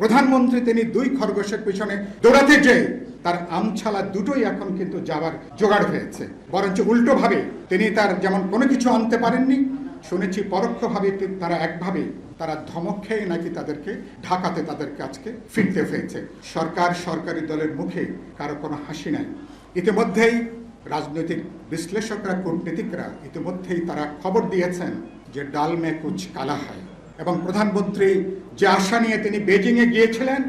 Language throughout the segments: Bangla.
প্রধানমন্ত্রী তিনি দুই খরগোশের পিছনে দৌড়াতে যেয়ে তার আমছালা দুটোই এখন কিন্তু যাবার জোগাড় হয়েছে। বরঞ্চ উল্টোভাবে তিনি তার যেমন কোনো কিছু আনতে পারেননি, শুনেছি পরোক্ষভাবে তারা একভাবে তারা ধমক খেয়ে নাকি তাদেরকে ঢাকাতে তাদেরকে আজকে ফিরতে হয়েছে। সরকার সরকারি দলের মুখে কারও কোনো হাসি নাই। ইতিমধ্যেই রাজনৈতিক বিশ্লেষকরা, কূটনীতিকরা ইতিমধ্যেই তারা খবর দিয়েছেন যে ডাল মে কুচ কালা হয়। এবং প্রধানমন্ত্রী যে আশা নিয়ে তিনি বেজিংয়ে গিয়েছিলেন,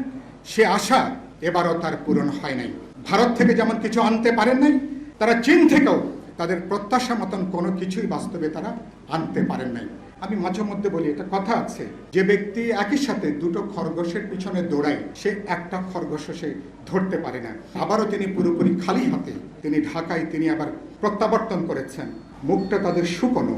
সে আশা এবারও তার পূরণ হয় নাই। ভারত থেকে যেমন কিছু আনতে পারেন নাই, তারা চীন থেকেও তাদের প্রত্যাশা মতন কোনো কিছুই বাস্তবে তারা আনতে পারেন নাই। আমি মাঝে মধ্যে বলি এটা কথা আছে, যে ব্যক্তি একই সাথে দুটো খরগোশের পিছনে দৌড়ায়, সে একটা খরগোশ সে ধরতে পারে না। আবারও তিনি পুরোপুরি খালি হাতে, তিনি ঢাকায় তিনি আবার প্রত্যাবর্তন করেছেন। মুখটা তাদের শুকনো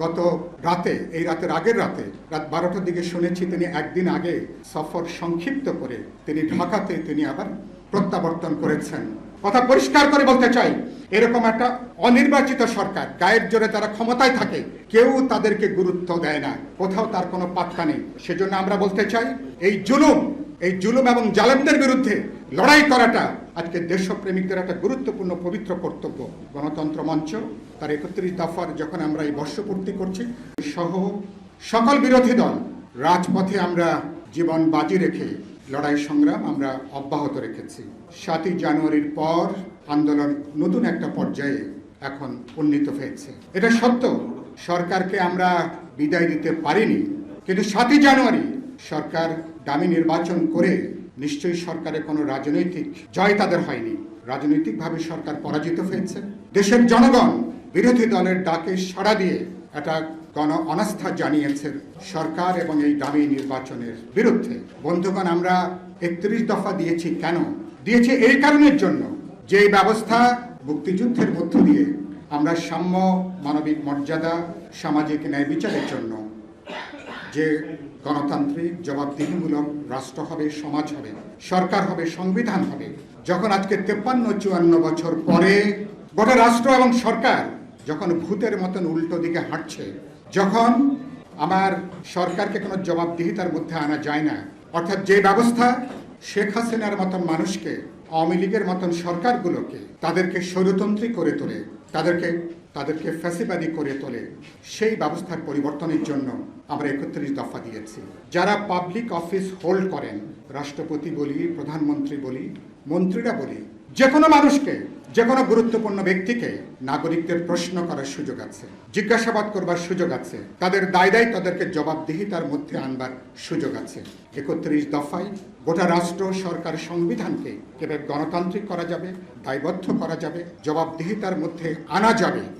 গত রাতে, এই রাতের আগের রাতে, রাত বারোটার দিকে শুনেছি তিনি একদিন আগে সফর সংক্ষিপ্ত করে তিনি ঢাকাতে তিনি আবার প্রত্যাবর্তন করেছেন। কথা পরিষ্কার করে বলতে চাই, এরকম একটা অনির্বাচিত সরকার, গায়ের জোরে তারা ক্ষমতায় থাকে, কেউ তাদেরকে গুরুত্ব দেয় না, কোথাও তার কোনো পাত্তা নেই। সেজন্য আমরা বলতে চাই, এই জুলুম এই জুলুম এবং জালেমদের বিরুদ্ধে লড়াই করাটা আজকে দেশপ্রেমিকদের একটা গুরুত্বপূর্ণ পবিত্র কর্তব্য। গণতন্ত্র মঞ্চ তার একত্রিশ দফার যখন আমরা এই বর্ষপূর্তি করছি, সহ সকল বিরোধী দল রাজপথে আমরা জীবন বাজি রেখে লড়াই সংগ্রাম আমরা অব্যাহত রেখেছি। সাতই জানুয়ারির পর আন্দোলন নতুন একটা পর্যায়ে এখন উন্নীত হয়েছে। এটা সত্য, সরকারকে আমরা বিদায় দিতে পারিনি, কিন্তু সাতই জানুয়ারি সরকার দামি নির্বাচন করে নিশ্চয়ই সরকারের কোনো রাজনৈতিক জয় তাদের হয়নি। রাজনৈতিকভাবে সরকার পরাজিত হয়েছে। দেশের জনগণ বিরোধী দলের ডাকে সাড়া দিয়ে একটা গণ অনাস্থা জানিয়েছে সরকার এবং এই দামি নির্বাচনের বিরুদ্ধে। বন্ধুগণ, আমরা একত্রিশ দফা দিয়েছি। কেন? দিয়েছি এই কারণের জন্য যে ব্যবস্থা মুক্তিযুদ্ধের মধ্য দিয়ে আমরা সাম্য মানবিক মর্যাদা, সামাজিক ন্যায় বিচারের জন্য যে গণতান্ত্রিক জবাবদিহিমূলক রাষ্ট্র হবে, সমাজ হবে, সরকার হবে, সংবিধান হবে, যখন আজকে তেপ্পান্ন, চুয়ান্ন বছর পরে গোটা রাষ্ট্র এবং সরকার যখন ভূতের মতন উল্টো দিকে হাঁটছে, যখন আমার সরকারকে কোনো জবাবদিহিতার মধ্যে আনা যায় না, অর্থাৎ যে ব্যবস্থা শেখ হাসিনার মতন মানুষকে, আওয়ামী লীগের মতন সরকারগুলোকে তাদেরকে স্বৈরতন্ত্রী করে তোলে, তাদেরকে তাদেরকে ফ্যাসিবাদী করে তোলে। সেই ব্যবস্থার পরিবর্তনের জন্য আমরা একত্রিশ দফা দিয়েছি। যারা পাবলিক অফিস হোল্ড করেন, রাষ্ট্রপতি বলি, প্রধানমন্ত্রী বলি, মন্ত্রীরা বলি যে কোনো মানুষকে যে কোনো গুরুত্বপূর্ণ ব্যক্তিকে নাগরিকদের প্রশ্ন করার সুযোগ আছে, জিজ্ঞাসাবাদ করবার সুযোগ আছে, তাদের দায় দায় তাদেরকে জবাবদিহিতার মধ্যে আনবার সুযোগ আছে। একত্রিশ দফায় গোটা রাষ্ট্র, সরকার, সংবিধানকে কীভাবে গণতান্ত্রিক করা যাবে, দায়বদ্ধ করা যাবে, জবাবদিহিতার মধ্যে আনা যাবে।